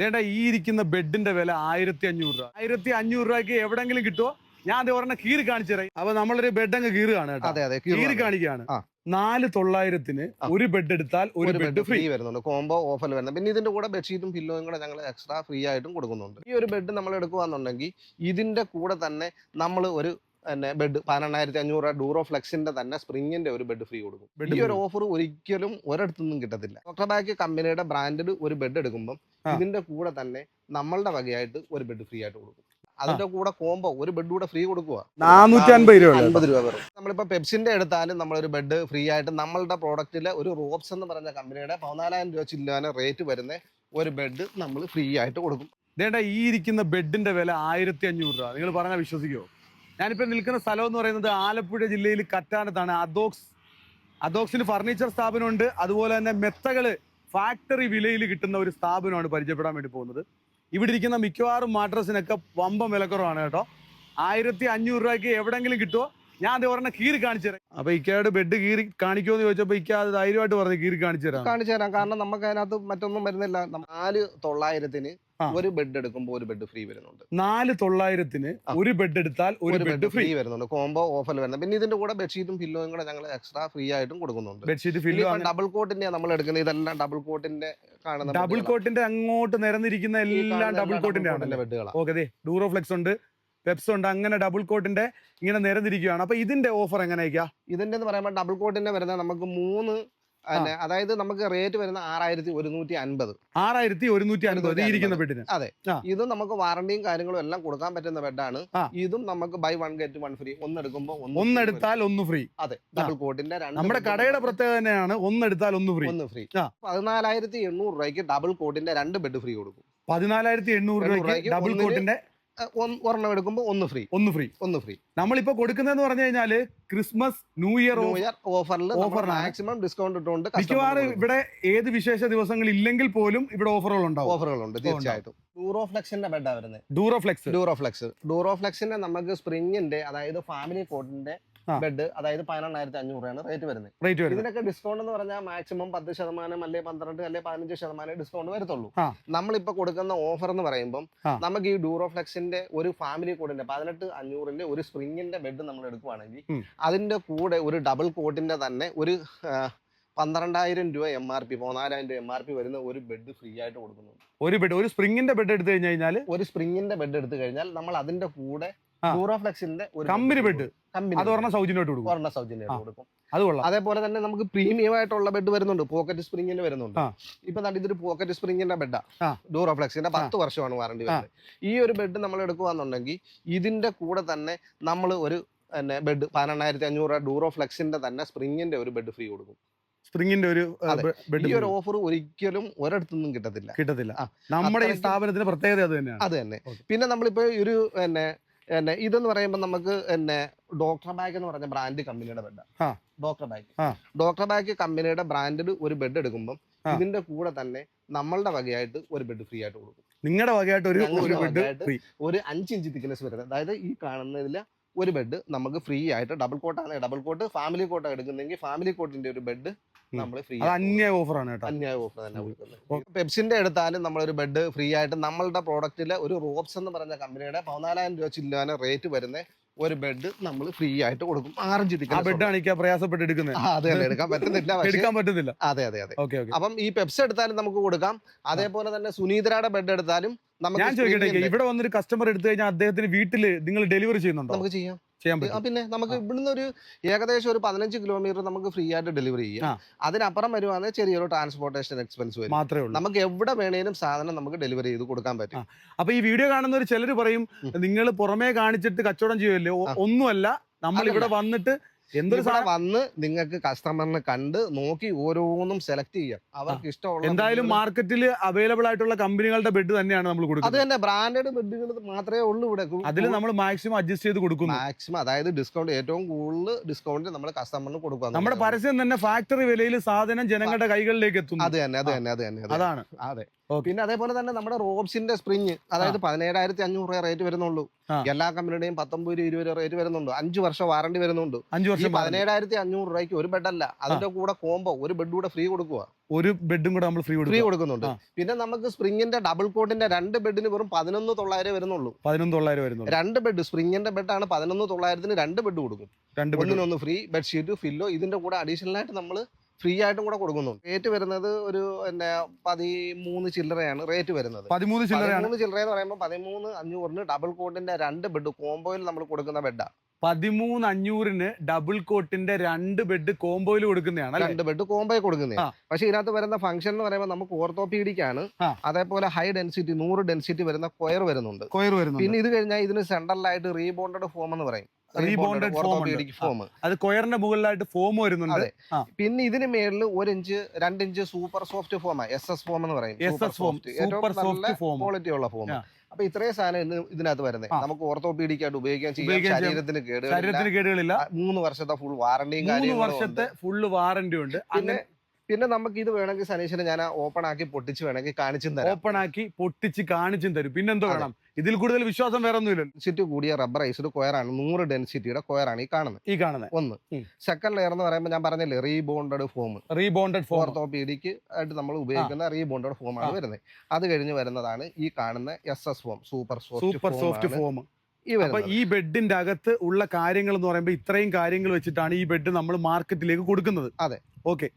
ദേണ്ട ഈ ഇരിക്കുന്ന ബെഡിന്റെ വില ആയിരത്തി അഞ്ഞൂറ് രൂപ. ആയിരത്തി അഞ്ഞൂറ് രൂപയ്ക്ക് എവിടെങ്കിലും കിട്ടുമോ ഞാൻ അത് പറഞ്ഞ കീറി കാണിച്ചു തരാം. അപ്പൊ നമ്മളൊരു ബെഡ് അങ്ങ് കീറുകയാണ് കേട്ടോ. അതെ അതെ കീറി കാണിക്കുകയാണ്. നാല് തൊള്ളായിരത്തിന് ഒരു ബെഡ് എടുത്താൽ ഒരു ബെഡ് ഫ്രീ വരുന്നുണ്ട്. കോംബോ ഓഫർ വരുന്നത്. പിന്നെ ഇതിന്റെ കൂടെ ബെഡ്ഷീറ്റും പില്ലോയും കൂടെ ഞങ്ങൾ എക്സ്ട്രാ ഫ്രീ ആയിട്ടും കൊടുക്കുന്നുണ്ട്. ഈ ഒരു ബെഡ് നമ്മൾ എടുക്കുകയാണെന്നുണ്ടെങ്കിൽ ഇതിന്റെ കൂടെ തന്നെ നമ്മൾ ഒരു പിന്നെ ബെഡ് പതിനെണ്ണായിരത്തി അഞ്ഞൂറ് രൂപ ഡൂറോ ഫ്ലെക്സിന്റെ തന്നെ സ്പ്രിങ്ങിന്റെ ഒരു ബെഡ് ഫ്രീ കൊടുക്കും. ബെഡ് ഈ ഒരു ഓഫർ ഒരിക്കലും ഒരിടത്തുനിന്നും കിട്ടത്തില്ല. ഡോക്ടർ ബാക്ക് കമ്പനിയുടെ ബ്രാൻഡഡ് ഒരു ബെഡ് എടുക്കുമ്പോൾ ഇതിന്റെ കൂടെ തന്നെ നമ്മളുടെ വകയായിട്ട് ഒരു ബെഡ് ഫ്രീ ആയിട്ട് കൊടുക്കും. അതിന്റെ കൂടെ കോംബോ ഒരു ബെഡ് കൂടെ ഫ്രീ കൊടുക്കുക നാനൂറ്റി അൻപത് രൂപ അൻപത് രൂപ വരും നമ്മളിപ്പോ പെപ്സിന്റെ എടുത്താലും നമ്മളൊരു ബെഡ് ഫ്രീ ആയിട്ട് നമ്മളുടെ പ്രോഡക്റ്റിലെ ഒരു റോബ്സ് എന്ന് പറഞ്ഞ കമ്പനിയുടെ പതിനാലായിരം രൂപ ചില്ലുവാന റേറ്റ് വരുന്ന ഒരു ബെഡ് നമ്മൾ ഫ്രീ ആയിട്ട് കൊടുക്കും. ദേണ്ട ഈ ഇരിക്കുന്ന ബെഡിന്റെ വില ആയിരത്തി അഞ്ഞൂറ് രൂപ. നിങ്ങൾ പറഞ്ഞാൽ വിശ്വസിക്കുമോ ഞാനിപ്പോ നിൽക്കുന്ന സ്ഥലം എന്ന് പറയുന്നത് ആലപ്പുഴ ജില്ലയിൽ കറ്റാനത്താണ്. അദോക്സ് അദോക്സിന് ഫർണിച്ചർ സ്ഥാപനമുണ്ട്. അതുപോലെ തന്നെ മെത്തകൾ ഫാക്ടറി വിലയിൽ കിട്ടുന്ന ഒരു സ്ഥാപനമാണ് പരിചയപ്പെടാൻ വേണ്ടി പോകുന്നത്. ഇവിടെ ഇരിക്കുന്ന മിക്കവാറും മാട്രസിനൊക്കെ വമ്പം വിലക്കുറവാണ് കേട്ടോ. ആയിരത്തി അഞ്ഞൂറ് രൂപയ്ക്ക് എവിടെങ്കിലും കിട്ടുമോ ഞാൻ അത് പറഞ്ഞ കീറി കാണിച്ചു തരാം. അപ്പൊ ഇക്കയുടെ ബെഡ് കീറി കാണിക്കുമോ എന്ന് ചോദിച്ചപ്പോ ഇക്ക അത് ധൈര്യമായിട്ട് പറഞ്ഞു കീറി കാണിച്ചു തരാം. കാണിച്ചു തരാം. കാരണം നമുക്ക് അതിനകത്ത് മറ്റൊന്നും വരുന്നില്ല. നാല് തൊള്ളായിരത്തിന് ഒരു ബെഡ് എടുക്കുമ്പോൾ ഒരു ബെഡ് ഫ്രീ വരുന്നുണ്ട്. നാല് തൊള്ളായിരത്തിന് ഒരു ബെഡ് എടുത്താൽ ഒരു ബെഡ് ഫ്രീ വരുന്നുണ്ട്. കോംബോ ഓഫർ വരുന്നത് പിന്നെ ഇതിന്റെ കൂടെ ബെഡ്ഷീറ്റും പില്ലോയും കൂടെ ഞങ്ങൾ എക്സ്ട്രാ ഫ്രീ ആയിട്ടും കൊടുക്കുന്നുണ്ട്. ബെഡ്ഷീറ്റ് ഫില്ല് ഡബിൾ കോട്ടിന്റെ നമ്മൾ എടുക്കുന്നത്. ഇതെല്ലാം ഡബിൾ കോട്ടിന്റെ കാണുന്ന ഡബിൾ കോട്ടിന്റെ അങ്ങോട്ട് നിരന്നിരിക്കുന്ന എല്ലാം ഡബിൾ കോട്ടിന്റെ ആണ് ബെഡുകളാണ് ഓക്കെ ഡൂറോ ഫ്ലെക്സ് ഉണ്ട്. പെപ്സ് ഉണ്ട്. അങ്ങനെ ഡബിൾ കോട്ടിന്റെ ഇങ്ങനെ നിരന്നിരിക്കുകയാണ്. അപ്പൊ ഇതിന്റെ ഓഫർ എങ്ങനെയൊക്കെയാ ഇതിന്റെ എന്ന് പറയുമ്പോൾ ഡബിൾ കോട്ടിന്റെ വരുന്ന നമുക്ക് മൂന്ന് അതായത് നമുക്ക് റേറ്റ് വരുന്ന ആറായിരത്തി ഒരുന്നൂറ്റി അൻപത് ആറായിരത്തി ഒരുന്നൂറ്റി അൻപത് ഇരിക്കുന്ന ബെഡിന് ഇത് നമുക്ക് വാറണ്ടിയും കാര്യങ്ങളും എല്ലാം കൊടുക്കാൻ പറ്റുന്ന ബെഡാണ്. ഇതും നമുക്ക് buy one get one free ഒന്നെടുക്കുമ്പോൾ ഒന്നെടുത്താൽ ഒന്ന് ഫ്രീ അതെ. ഡബിൾ കോട്ടിന്റെ രണ്ട് നമ്മുടെ കടയുടെ പ്രത്യേകത തന്നെയാണ് ഒന്നെടുത്താൽ ഒന്ന് ഫ്രീ ഒന്ന് ഫ്രീ. പതിനാലായിരത്തി എണ്ണൂറ് രൂപയ്ക്ക് ഡബിൾ കോട്ടിന്റെ രണ്ട് ബെഡ് ഫ്രീ കൊടുക്കും. പതിനാലായിരത്തി എണ്ണൂറ് രൂപയ്ക്ക് ഡബിൾ കോട്ടിന്റെ ഒരെണ്ണം എടുക്കുമ്പോൾ ഒന്ന് ഫ്രീ ഒന്ന് ഫ്രീ ഒന്ന് ഫ്രീ നമ്മളിപ്പോ കൊടുക്കുന്നതെന്ന് പറഞ്ഞു കഴിഞ്ഞാൽ Christmas new year new year ഓഫറിൽ ഓഫർ മാക്സിമം ഡിസ്കൗണ്ട് ഇട്ടുകൊണ്ട് മിക്കവാറും ഇവിടെ ഏത് വിശേഷ ദിവസങ്ങൾ ഇല്ലെങ്കിൽ പോലും ഇവിടെ ഓഫറുകൾ ഉണ്ടാവും ഓഫറുകളുണ്ട് തീർച്ചയായിട്ടും. ഡൂറോഫ്ലെക്സിന്റെ ബെഡാ വരുന്നത്. ഡൂറോഫ്ലെക്സ് ഡൂറോഫ്ലെക്സ് ഡൂറോഫ്ലെക്സിന്റെ നമുക്ക് സ്പ്രിങ്ങിന്റെ അതായത് ഫാമിലി കോട്ടിന്റെ. ബെഡ് അതായത് പതിനെണ്ണായിരത്തി അഞ്ഞൂറ് രൂപയാണ് റേറ്റ് വരുന്നത്. റേറ്റ് വരുന്നത്. ഇതിനൊക്കെ ഡിസ്കൗണ്ട് എന്ന് പറഞ്ഞാൽ മാക്സിമം പത്ത് ശതമാനം അല്ലെ പന്ത്രണ്ട് അല്ലെ പതിനഞ്ച് ശതമാനം ഡിസ്കൗണ്ട് വരത്തുള്ളൂ. നമ്മളിപ്പോ കൊടുക്കുന്ന ഓഫർ എന്ന് പറയുമ്പോൾ നമുക്ക് ഈ ഡൂറോഫ്ലെക്സിന്റെ ഒരു ഫാമിലി കോഡിന്റെ പതിനെട്ട് അഞ്ഞൂറിന്റെ ഒരു സ്പ്രിങ്ങിന്റെ ബെഡ് നമ്മൾ എടുക്കുവാണെങ്കിൽ അതിന്റെ കൂടെ ഒരു ഡബിൾ കോട്ടിന്റെ തന്നെ ഒരു പന്ത്രണ്ടായിരം രൂപ എം ആർ പി പതിനാലായിരം രൂപ എം ആർ പി വരുന്ന ഒരു ബെഡ് ഫ്രീ ആയിട്ട് കൊടുക്കുന്നു ഒരു ബെഡ് ഒരു സ്പ്രിങ്ങിന്റെ ബെഡ് എടുത്തു കഴിഞ്ഞു കഴിഞ്ഞാൽ ഒരു സ്പ്രിങ്ങിന്റെ ബെഡ് എടുത്തു കഴിഞ്ഞാൽ നമ്മൾ അതിന്റെ കൂടെ ഡ്യൂറോഫ്ലെക്സിന്റെ ഡൂറോഫ്ലെക്സിന്റെ ഒരു കമ്പനി ബെഡ് അത് പറഞ്ഞാൽ സൗജന്യമായിട്ട് കൊടുക്കും. ഒരെണ്ണം സൗജന്യമായിട്ട്. കൊടുക്കും. അത് കൊള്ളാം. അതേപോലെ തന്നെ നമുക്ക് പ്രീമിയം ആയിട്ടുള്ള ബെഡ് വരുന്നുണ്ട്. പോക്കറ്റ് സ്പ്രിങ്ങിന് വരുന്നുണ്ട്. ഇപ്പൊ നല്ല ഇതൊരു പോക്കറ്റ് സ്പ്രിങ്ങിന്റെ ബെഡാ. ഡൂറോഫ്ലെക്സിന്റെ പത്ത് വർഷമാണ് വാറണ്ടി വരുന്നത്. ഈ ഒരു ബെഡ് നമ്മൾ എടുക്കുകയാണെന്നുണ്ടെങ്കിൽ ഇതിന്റെ കൂടെ തന്നെ നമ്മൾ ഒരു പിന്നെ ബെഡ് പതിനെണ്ണായിരത്തി അഞ്ഞൂറ് രൂപ ഡൂറോഫ്ലെക്സിന്റെ തന്നെ സ്പ്രിങ്ങിന്റെ ഒരു ബെഡ് ഫ്രീ കൊടുക്കും. സ്പ്രിങ്ങിന്റെ ഒരു ഈ ഒരു ഓഫർ ഒരിക്കലും ഒരിടത്തുനിന്നും കിട്ടത്തില്ല. കിട്ടത്തില്ല. നമ്മുടെ ഈ സ്ഥാപനത്തിന്റെ പ്രത്യേകത അത് തന്നെയാണ്. അത് തന്നെ. പിന്നെ നമ്മളിപ്പോ ഒരു പിന്നെ പിന്നെ ഇതെന്ന് പറയുമ്പോൾ നമുക്ക് പിന്നെ ഡോക്ടർ ബാഗ് എന്ന് പറഞ്ഞ ബ്രാൻഡ് കമ്പനിയുടെ bed doctor bag doctor bag കമ്പനിയുടെ ബ്രാൻഡഡ് ഒരു ബെഡ് എടുക്കുമ്പോൾ ഇതിന്റെ കൂടെ തന്നെ നമ്മളുടെ വകയായിട്ട് ഒരു ബെഡ് ഫ്രീ ആയിട്ട് കൊടുക്കും. നിങ്ങളുടെ വകയായിട്ട് ഒരു ഒരു ബെഡ് ഒരു അഞ്ച് ഇഞ്ച് തിക്നെസ് വരുന്നത്. അതായത് ഈ കാണുന്നതിൽ ഒരു ബെഡ് നമുക്ക് ഫ്രീ ആയിട്ട് ഡബിൾ കോട്ടാണ് ഡബിൾ കോട്ട് ഫാമിലി കോട്ട് എടുക്കുന്നെങ്കിൽ ഫാമിലി കോട്ടിന്റെ ഒരു ബെഡ്. നമ്മൾ ഫ്രീ ആണ് അന്യായ ഓഫറാണ് കേട്ടോ. അന്യായ ഓഫർ തന്നെ. കൊടുക്കുന്നത്. പെപ്സിന്റെ എടുത്താലും നമ്മളൊരു ബെഡ് ഫ്രീ ആയിട്ട് നമ്മളുടെ പ്രോഡക്റ്റിലെ ഒരു റോബ്സ് എന്ന് പറഞ്ഞ കമ്പനിയുടെ പതിനാലായിരം രൂപ ചില്ലാന റേറ്റ് വരുന്ന ഒരു ബെഡ് നമ്മൾ ഫ്രീ ആയിട്ട് കൊടുക്കും. ആറഞ്ച് ആ ബെഡ് എനിക്ക് പ്രയാസപ്പെട്ട് എടുക്കുന്നത് അതെ അതെ എടുക്കാൻ പറ്റുന്നില്ല എടുക്കാൻ പറ്റുന്നില്ല. അതെ അതെ അതെ. ഓക്കെ അപ്പം ഈ പെപ്സ് എടുത്താലും നമുക്ക് കൊടുക്കാം. അതേപോലെ തന്നെ സുനീതരയുടെ ബെഡ് എടുത്താലും ഞാൻ ചോദിക്കട്ടെ ഇവിടെ വന്നൊരു കസ്റ്റമർ എടുത്തു കഴിഞ്ഞാൽ അദ്ദേഹത്തിന് വീട്ടിൽ നിങ്ങൾ ഡെലിവറി ചെയ്യുന്നുണ്ടോ? നമുക്ക് ചെയ്യാം. ചെയ്യാൻ പറ്റും. പിന്നെ നമുക്ക്. ഇവിടുന്ന് ഒരു ഏകദേശം ഒരു പതിനഞ്ച് കിലോമീറ്റർ നമുക്ക് ഫ്രീ ആയിട്ട് ഡെലിവറി ചെയ്യാം. അതിനപ്പുറം വരുവാണെങ്കിൽ ചെറിയൊരു ട്രാൻസ്പോർട്ടേഷൻ എക്സ്പെൻസ് വരും. മാത്രമേ ഉള്ളൂ. നമുക്ക് എവിടെ വേണേലും സാധനം നമുക്ക് ഡെലിവറി ചെയ്ത് കൊടുക്കാൻ പറ്റും. അപ്പൊ ഈ വീഡിയോ കാണുന്ന ഒരു ചിലർ പറയും നിങ്ങൾ പുറമേ കാണിച്ചിട്ട് കച്ചവടം ചെയ്യുമല്ലോ ഒന്നുമല്ല നമ്മൾ ഇവിടെ വന്നിട്ട് എന്തൊരു വന്ന് നിങ്ങൾക്ക് കസ്റ്റമറിനെ കണ്ട് നോക്കി ഓരോന്നും സെലക്ട് ചെയ്യാം. അവർക്ക് ഇഷ്ടമുള്ള എന്തായാലും മാർക്കറ്റിൽ അവൈലബിൾ ആയിട്ടുള്ള കമ്പനികളുടെ ബെഡ് തന്നെയാണ് നമ്മൾ കൊടുക്കുന്നത്. അത് തന്നെ ബ്രാൻഡഡ് ബെഡുകൾ മാത്രമേ ഉള്ളൂ ഇവിടെ. അതിൽ നമ്മൾ മാക്സിമം അഡ്ജസ്റ്റ് ചെയ്ത് കൊടുക്കും മാക്സിമം അതായത് ഡിസ്കൗണ്ട് ഏറ്റവും കൂടുതൽ ഡിസ്കൗണ്ട് നമ്മൾ കസ്റ്റമറിന് കൊടുക്കുക നമ്മുടെ പരസ്യം തന്നെ ഫാക്ടറി വിലയിൽ സാധനം ജനങ്ങളുടെ കൈകളിലേക്ക് എത്തും അത് തന്നെ അത് തന്നെ അത് തന്നെ അത് അതാണ്. അതെ. പിന്നെ അതേപോലെ തന്നെ നമ്മുടെ റോബ്സിന്റെ സ്പ്രിങ് അതായത് പതിനേഴായിരത്തി അഞ്ഞൂറ് റേറ്റ് വരുന്നുള്ളൂ. എല്ലാ കമ്പനിയുടെയും പത്തൊമ്പത് രൂപ ഇരുപത് രൂപ റേറ്റ് വരുന്നുണ്ട്. അഞ്ചു വർഷം വാറണ്ടി വരുന്നുണ്ട്. അഞ്ചു വർഷം. പതിനേഴായിരത്തി അഞ്ഞൂറ് രൂപയ്ക്ക് ഒരു ബെഡല്ല. അതിന്റെ കൂടെ കോംബോ ഒരു ബെഡ് കൂടെ ഫ്രീ കൊടുക്കുക ഒരു ബെഡും കൂടെ നമ്മൾ ഫ്രീ ഫ്രീ കൊടുക്കുന്നുണ്ട്. പിന്നെ നമുക്ക് സ്പ്രിങ്ങിന്റെ ഡബിൾ കോട്ടിന്റെ രണ്ട് ബെഡിന് വെറും പതിനൊന്ന് തൊള്ളായിരം വരുന്നുള്ളൂ. പതിനൊന്ന് തൊള്ളായിരം വരുന്നു രണ്ട് ബെഡ് സ്പ്രിങ്ങിന്റെ ബെഡാണ് പതിനൊന്ന് തൊള്ളായിരത്തിന് രണ്ട് ബെഡ് കൊടുക്കും. രണ്ട് ബെഡ് ഒന്നിനൊന്ന് ഫ്രീ ബെഡ്ഷീറ്റ് ഫില്ലോ ഇതിന്റെ കൂടെ അഡീഷണൽ ആയിട്ട് നമ്മൾ ഫ്രീ ആയിട്ടും കൂടെ കൊടുക്കുന്നുണ്ട്. റേറ്റ് വരുന്നത് ഒരു പിന്നെ പതിമൂന്ന് ചില്ലറയാണ് റേറ്റ് വരുന്നത്. പതിമൂന്ന് ചില്ലറ പതിമൂന്ന് ചില്ലറ എന്ന് പറയുമ്പോൾ പതിമൂന്ന് അഞ്ഞൂറിന് ഡബിൾ കോട്ടിന്റെ രണ്ട് ബെഡ് കോംബോയിൽ നമ്മൾ കൊടുക്കുന്ന ബെഡാ പതിമൂന്ന് അഞ്ഞൂറിന് ഡബിൾ കോട്ടിന്റെ രണ്ട് ബെഡ് കോംബോയിൽ കൊടുക്കുന്നതാണ് രണ്ട് ബെഡ് കോംബോയിൽ കൊടുക്കുന്നത് പക്ഷേ ഇതിനകത്ത് വരുന്ന ഫംഗ്ഷൻ എന്ന് പറയുമ്പോൾ നമുക്ക് ഓർത്തോപീഡിക് ആണ് അതേപോലെ ഹൈ ഡെൻസിറ്റി നൂറ് ഡെൻസിറ്റി വരുന്ന കൊയർ വരുന്നുണ്ട്. കൊയർ വരുന്നു പിന്നെ ഇത് കഴിഞ്ഞാൽ ഇതിന് സെൻട്രലായിട്ട് റീബോണ്ടഡ് ഫോം എന്ന് പറയും. റീബോണ്ടഡ് ഫോം അത് കൊയറിന്റെ മുകളിലായിട്ട് ഫോം വരുന്നുണ്ട്. പിന്നെ ഇതിന് മേളിൽ ഒരു ഇഞ്ച് രണ്ട് ഇഞ്ച് സൂപ്പർ സോഫ്റ്റ് ഫോമാണ് എസ് എസ് ഫോം എന്ന് പറയും. സൂപ്പർ സോഫ്റ്റ് ഫോം ക്വാളിറ്റി ഉള്ള ഫോം. അപ്പൊ ഇത്രയും സാധനം ഇന്ന് ഇതിനകത്ത് വരുന്നത് നമുക്ക് ഓർത്തോപീഡിക് ആയിട്ട് ഉപയോഗിക്കാൻ ചെയ്യാം. ശരീരത്തിന് കേടുകളില്ല ശരീരത്തിന് കേടുകളില്ല മൂന്ന് വർഷത്തെ ഫുൾ വാറണ്ടിയും മൂന്ന് വർഷത്തെ ഫുള്ള് വാറണ്ടി ഉണ്ട്. അങ്ങനെ പിന്നെ നമുക്ക് ഇത് വേണമെങ്കിൽ സനീഷിന് ഞാൻ ഓപ്പൺ ആക്കി പൊട്ടിച്ച് വേണമെങ്കിൽ കാണിച്ചു തരാം. ഓപ്പൺ ആക്കി പൊട്ടിച്ച് കാണിച്ചും തരും. പിന്നെന്തോ വേണം? ഇതിൽ കൂടുതൽ വിശ്വാസം വേറെ ഒന്നുമില്ല ഡെൻസിറ്റി കൂടിയ റബ്ബറൈസ്ഡ് കൊയറാണ് നൂറ് ഡെൻസിറ്റിയുടെ കൊയറാണ് ഈ കാണുന്നത് ഈ കാണുന്നത് ഒന്ന്. സെക്കൻഡ് ലെയർ എന്ന് പറയുമ്പോൾ ഞാൻ പറഞ്ഞില്ലേ rebonded foam rebonded foam orthopaedic ആയിട്ട് നമ്മൾ ഉപയോഗിക്കുന്ന റീബോണ്ടഡ് ഫോം ആണ്. വരുന്നത് അത് കഴിഞ്ഞ് വരുന്നതാണ് ഈ കാണുന്ന S S foam super super soft foam അപ്പൊ ഈ ബെഡിന്റെ അകത്ത് ഉള്ള കാര്യങ്ങൾ എന്ന് പറയുമ്പോൾ ഇത്രയും കാര്യങ്ങൾ വെച്ചിട്ടാണ് ഈ ബെഡ് നമ്മൾ മാർക്കറ്റിലേക്ക് കൊടുക്കുന്നത്. അതെ. ഓക്കെ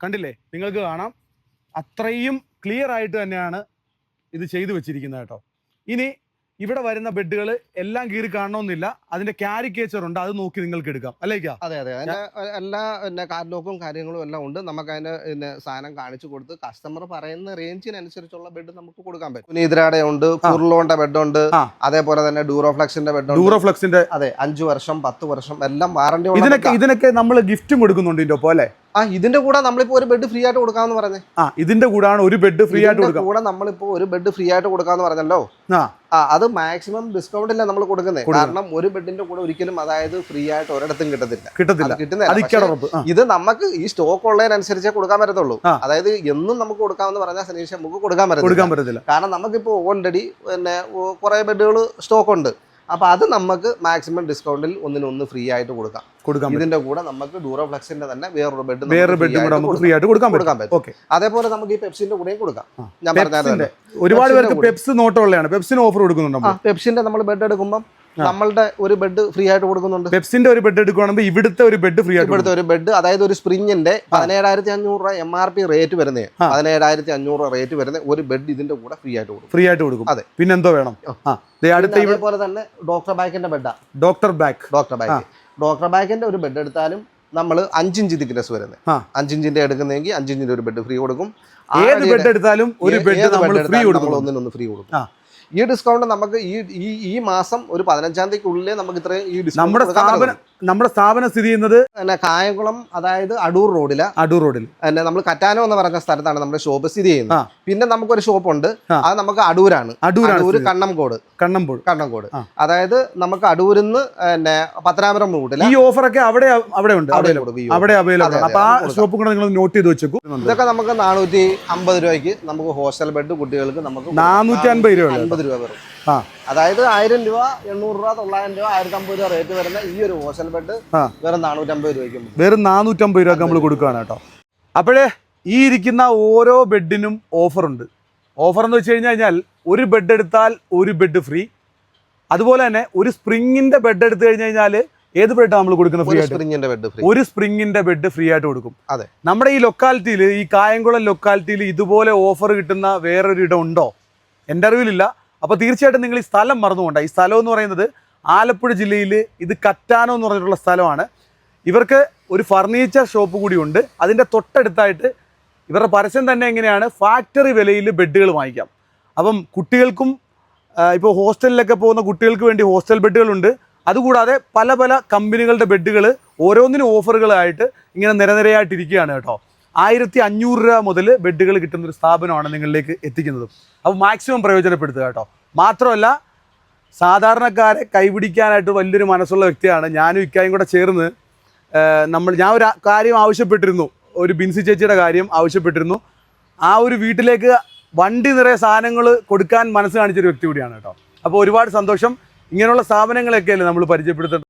കണ്ടില്ലേ? നിങ്ങൾക്ക് കാണാം. അത്രയും ക്ലിയർ ആയിട്ട് തന്നെയാണ് ഇത് ചെയ്തു വെച്ചിരിക്കുന്നത് കേട്ടോ. ഇനി ഇവിടെ വരുന്ന ബെഡുകൾ എല്ലാം കീറി കാണണമെന്നില്ല. അതിന്റെ കാരിക്കേച്ചർ ഉണ്ട്. അത് നോക്കി നിങ്ങൾക്ക് എടുക്കാം. അല്ലേക്കാ അതെ അതെ. അതിന്റെ എല്ലാ കാറ്റലോഗും കാര്യങ്ങളും എല്ലാം ഉണ്ട്. നമുക്ക് അതിന്റെ പിന്നെ സാധനം കാണിച്ചു കൊടുത്ത് കസ്റ്റമർ പറയുന്ന റേഞ്ചിനനുസരിച്ചുള്ള ബെഡ് നമുക്ക് കൊടുക്കാൻ പറ്റും. പുനീതിരാടെ ഉണ്ട് കുർലോന്റെ ബെഡ് ഉണ്ട് അതേപോലെ തന്നെ ഡൂറോഫ്ലക്സിന്റെ ബെഡ് ഡൂറോഫ്ലെക്സിന്റെ അതെ അഞ്ചു വർഷം പത്ത് വർഷം എല്ലാം വാറണ്ടി ഇതിനൊക്കെ ഇതിനൊക്കെ നമ്മൾ ഗിഫ്റ്റും കൊടുക്കുന്നുണ്ട് ഇതിന്റെ ഒപ്പം അല്ലേ? ആ ഇതിന്റെ കൂടെ നമ്മളിപ്പോ ഒരു ബെഡ് ഫ്രീ ആയിട്ട് കൊടുക്കാന്ന് പറഞ്ഞേ. ആ ഇതിന്റെ കൂടാണ് ഒരു ബെഡ് ഫ്രീ ആയിട്ട് കൊടുക്കുക കൂടെ നമ്മളിപ്പോ ഒരു ബെഡ് ഫ്രീ ആയിട്ട് കൊടുക്കാന്ന് പറഞ്ഞല്ലോ. ആ. അത് മാക്സിമം ഡിസ്കൗണ്ട് ഇല്ല നമ്മൾ കൊടുക്കുന്നത്. കാരണം ഒരു ബെഡിന്റെ കൂടെ ഒരിക്കലും അതായത് ഫ്രീ ആയിട്ട് ഒരിടത്തും കിട്ടത്തില്ല. കിട്ടത്തില്ല. കിട്ടുന്ന കിട്ടുന്നില്ല ഇത് നമുക്ക് ഈ സ്റ്റോക്ക് ഉള്ളതിനനുസരിച്ചേ കൊടുക്കാൻ പറ്റത്തുള്ളൂ. അതായത് എന്നും നമുക്ക് കൊടുക്കാമെന്ന് പറഞ്ഞാൽ സനീഷ് നമുക്ക് കൊടുക്കാൻ പറ്റത്തില്ല. കാരണം നമുക്കിപ്പോ ഓൾറെഡി പിന്നെ കുറെ ബെഡുകൾ സ്റ്റോക്ക് ഉണ്ട്. അപ്പൊ അത് നമുക്ക് മാക്സിമം ഡിസ്കൗണ്ടിൽ ഒന്നിനൊന്ന് ഫ്രീ ആയിട്ട് കൊടുക്കാം. കൊടുക്കാം ഇതിന്റെ കൂടെ നമുക്ക് ഡൂറോഫ്ലക്സിന്റെ തന്നെ വേറൊരു ബെഡ് വേറെ ബെഡ് കൂടെ നമുക്ക് ഫ്രീ ആയിട്ട് കൊടുക്കാൻ കൊടുക്കാൻ പറ്റും. അതേപോലെ നമുക്ക് ഈ പെപ്സിന്റെ കൂടെയും കൊടുക്കാം. ഞാൻ പറഞ്ഞ ഒരുപാട് പേർക്ക്. പെപ്സ് നോട്ടമുള്ളതാണ് പെപ്സിന് ഓഫർ കൊടുക്കുന്നുണ്ടോ പെപ്സിന്റെ നമ്മൾ ബെഡ് എടുക്കുമ്പോൾ. നമ്മളുടെ ഒരു ബെഡ് ഫ്രീ ആയിട്ട് കൊടുക്കുന്നുണ്ട്. പെപ്സിന്റെ ഒരു ബെഡ് എടുക്കുകയാണെങ്കിൽ ഇവിടുത്തെ ഒരു ബെഡ് ഫ്രീ ആയിട്ട് ഇവിടുത്തെ ഒരു ബെഡ് അതായത് ഒരു സ്പ്രിങ്ങിന്റെ പതിനേഴായിരത്തി അഞ്ഞൂറ് രൂപ എം ആർ പി റേറ്റ് വരുന്നത്. പതിനേഴായിരത്തി അഞ്ഞൂറ് രൂപ റേറ്റ് വരുന്ന. ഒരു ബെഡ് ഇതിന്റെ കൂടെ ഫ്രീ ആയിട്ട് കൊടുക്കും. ഫ്രീ ആയിട്ട് കൊടുക്കും. അതെ. പിന്നെന്തോ വേണം? അടുത്ത അതേപോലെ തന്നെ ഡോക്ടർ ബാക്കിന്റെ ബെഡാ doctor back doctor back doctor ബാക്കിന്റെ ഒരു ബെഡ് എടുത്താലും നമ്മൾ അഞ്ചിഞ്ച് തിക്നെസ് വരുന്നത്. അഞ്ചിഞ്ചിന്റെ എടുക്കുന്നെങ്കിൽ അഞ്ചിഞ്ചിന്റെ ഒരു ബെഡ് ഫ്രീ കൊടുക്കും. ഏത് ബെഡ് എടുത്താലും ഒരു ബെഡ് നമ്മൾ ഫ്രീ കൊടുക്കും. ഒന്നിനൊന്ന് ഫ്രീ കൊടുക്കും. ഈ ഡിസ്കൗണ്ട് നമുക്ക് ഈ ഈ ഈ മാസം ഒരു പതിനഞ്ചാം തീയതിക്കുള്ളിൽ നമുക്ക് ഇത്രയും ഈ ഡിസ്കൗണ്ട് നമ്മുടെ സ്ഥാപനം നമ്മുടെ സ്ഥാപനം സ്ഥിതി ചെയ്യുന്നത് കായംകുളം അതായത് അടൂർ റോഡിൽ. അടൂർ റോഡിൽ. പിന്നെ നമ്മൾ കറ്റാനോ എന്ന് പറഞ്ഞ സ്ഥലത്താണ് നമ്മുടെ ഷോപ്പ് സ്ഥിതി ചെയ്യുന്നത്. പിന്നെ നമുക്കൊരു ഷോപ്പ് ഉണ്ട് അത് നമുക്ക് അടൂരാണ്. അടൂരാണ് അടൂർ. കണ്ണംകോട്. കണ്ണംപോട് കണ്ണംകോട്. അതായത് നമുക്ക് അടൂരിന്ന് പിന്നെ പത്തനാപുരം റോഡിൽ ഈ ഓഫറൊക്കെ അവിടെ അവിടെ ഉണ്ട്. അവിടെ അവൈലബിൾ. അപ്പൊ ആ ഷോപ്പ് കൂടെ നിങ്ങൾ നോട്ട് ചെയ്ത് വെച്ചേക്കും. ഇതൊക്കെ നമുക്ക് നാനൂറ്റി അമ്പത് രൂപയ്ക്ക് നമുക്ക് ഹോസ്റ്റൽ ബെഡ് കുട്ടികൾക്ക് നമുക്ക് നാനൂറ്റി അൻപത് രൂപ അൻപത് രൂപ വരും. അതായത് ആയിരം രൂപ എണ്ണൂറ് രൂപ തൊള്ളായിരം രൂപ ആയിരത്തി അമ്പത് രൂപ റേറ്റ് വരുന്ന ഈ ഒരു ഹോസ്റ്റൽ ബെഡ് വേറെ നാനൂറ്റമ്പത് രൂപയ്ക്ക് വെറും നാനൂറ്റമ്പത് രൂപ നമ്മൾ കൊടുക്കുകയാണ് കേട്ടോ. അപ്പോഴേ ഈ ഇരിക്കുന്ന ഓരോ ബെഡിനും ഓഫറുണ്ട് ഓഫർ എന്ന് വെച്ച് കഴിഞ്ഞ് കഴിഞ്ഞാൽ ഒരു ബെഡ് എടുത്താൽ ഒരു ബെഡ് ഫ്രീ അതുപോലെ തന്നെ ഒരു സ്പ്രിങ്ങിന്റെ ബെഡ് എടുത്തു കഴിഞ്ഞ് കഴിഞ്ഞാൽ ഏത് ബെഡാണ് നമ്മൾ കൊടുക്കുന്ന ഫ്രീ ആയിട്ട്? സ്പ്രിങ്ങിന്റെ ബെഡ് ഫ്രീ ഒരു സ്പ്രിങ്ങിന്റെ ബെഡ് ഫ്രീ ആയിട്ട് കൊടുക്കും. അതെ. നമ്മുടെ ഈ ലൊക്കാലിറ്റിയിൽ ഈ കായംകുളം ലൊക്കാലിറ്റിയിൽ ഇതുപോലെ ഓഫർ കിട്ടുന്ന വേറൊരു ഇടം ഉണ്ടോ? എന്റെ അറിവിലില്ല. അപ്പോൾ തീർച്ചയായിട്ടും നിങ്ങൾ ഈ സ്ഥലം മറന്നുകൊണ്ട ഈ സ്ഥലം എന്ന് പറയുന്നത് ആലപ്പുഴ ജില്ലയിൽ ഇത് കറ്റാനോ എന്ന് പറഞ്ഞിട്ടുള്ള സ്ഥലമാണ്. ഇവർക്ക് ഒരു ഫർണിച്ചർ ഷോപ്പ് കൂടിയുണ്ട് അതിന്റെ തൊട്ടടുത്തായിട്ട് ഇവരുടെ പരസ്യം തന്നെ എങ്ങനെയാണ്? ഫാക്ടറി വിലയിൽ ബെഡുകൾ വാങ്ങിക്കാം. അപ്പം കുട്ടികൾക്കും ഇപ്പോൾ ഹോസ്റ്റലിലൊക്കെ പോകുന്ന കുട്ടികൾക്ക് വേണ്ടി ഹോസ്റ്റൽ ബെഡുകളുണ്ട് അതുകൂടാതെ പല പല കമ്പനികളുടെ ബെഡുകൾ ഓരോന്നിനും ഓഫറുകളായിട്ട് ഇങ്ങനെ നിരനിരയായിട്ടിരിക്കുകയാണ് കേട്ടോ. ആയിരത്തി അഞ്ഞൂറ് രൂപ മുതൽ ബെഡുകൾ കിട്ടുന്ന ഒരു സ്ഥാപനമാണ് നിങ്ങളിലേക്ക് എത്തിക്കുന്നത്. അപ്പോൾ മാക്സിമം പ്രയോജനപ്പെടുത്തുക കേട്ടോ. മാത്രമല്ല സാധാരണക്കാരെ കൈപിടിക്കാനായിട്ട് വലിയൊരു മനസ്സുള്ള വ്യക്തിയാണ് ഞാനും ഇക്കായും കൂടെ ചേർന്ന് നമ്മൾ ഞാൻ ഒരു കാര്യം ആവശ്യപ്പെട്ടിരുന്നു. ഒരു ബിൻസി ചേച്ചിയുടെ കാര്യം ആവശ്യപ്പെട്ടിരുന്നു. ആ ഒരു വീട്ടിലേക്ക് വണ്ടി നിറയെ സാധനങ്ങൾ കൊടുക്കാൻ മനസ്സ് കാണിച്ചൊരു വ്യക്തി കൂടിയാണ് കേട്ടോ. അപ്പോൾ ഒരുപാട് സന്തോഷം. ഇങ്ങനെയുള്ള സ്ഥാപനങ്ങളൊക്കെയല്ലേ നമ്മൾ പരിചയപ്പെടുത്തേണ്ടത്?